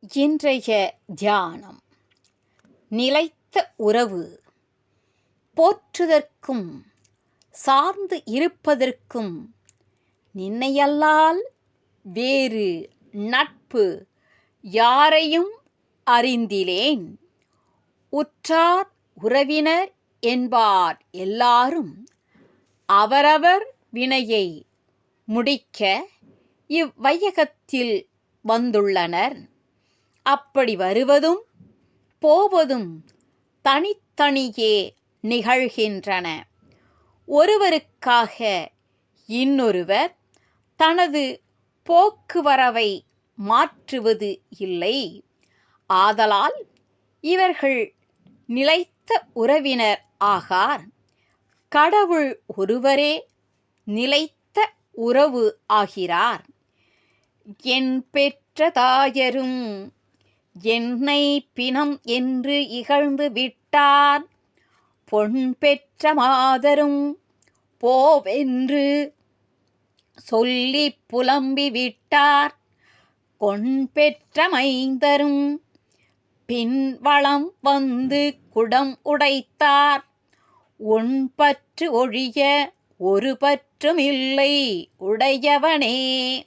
இன்றைய தியானம். நிலைத்த உறவு. போற்றுதற்கும் சார்ந்து இருப்பதற்கும் நின்னையல்லால் வேறு நட்பு யாரையும் அறிந்திலேன். உற்றார் உறவினர் என்பார் எல்லாரும் அவரவர் வினையை முடிக்க இவ்வையகத்தில் வந்துள்ளனர். அப்படி வருவதும் போவதும் தனித்தனியே நிகழ்கின்றன. ஒருவருக்காக இன்னொருவர் தனது போக்குவரவை மாற்றுவது இல்லை. ஆதலால் இவர்கள் நிலைத்த உறவினர் ஆகார் கடவுள் ஒருவரே நிலைத்த உறவு ஆகிறார். என் பெற்ற தாயரும் என்னை பிணம் என்று இகழ்ந்து விட்டார். பொன் பெற்ற மாதரும் போவென்று சொல்லி புலம்பி விட்டார். கொண் பெற்ற மைந்தரும் பின்வளம் வந்து குடம் உடைத்தார். உன் பற்று ஒழிய ஒரு பற்றும் இல்லை உடையவனே.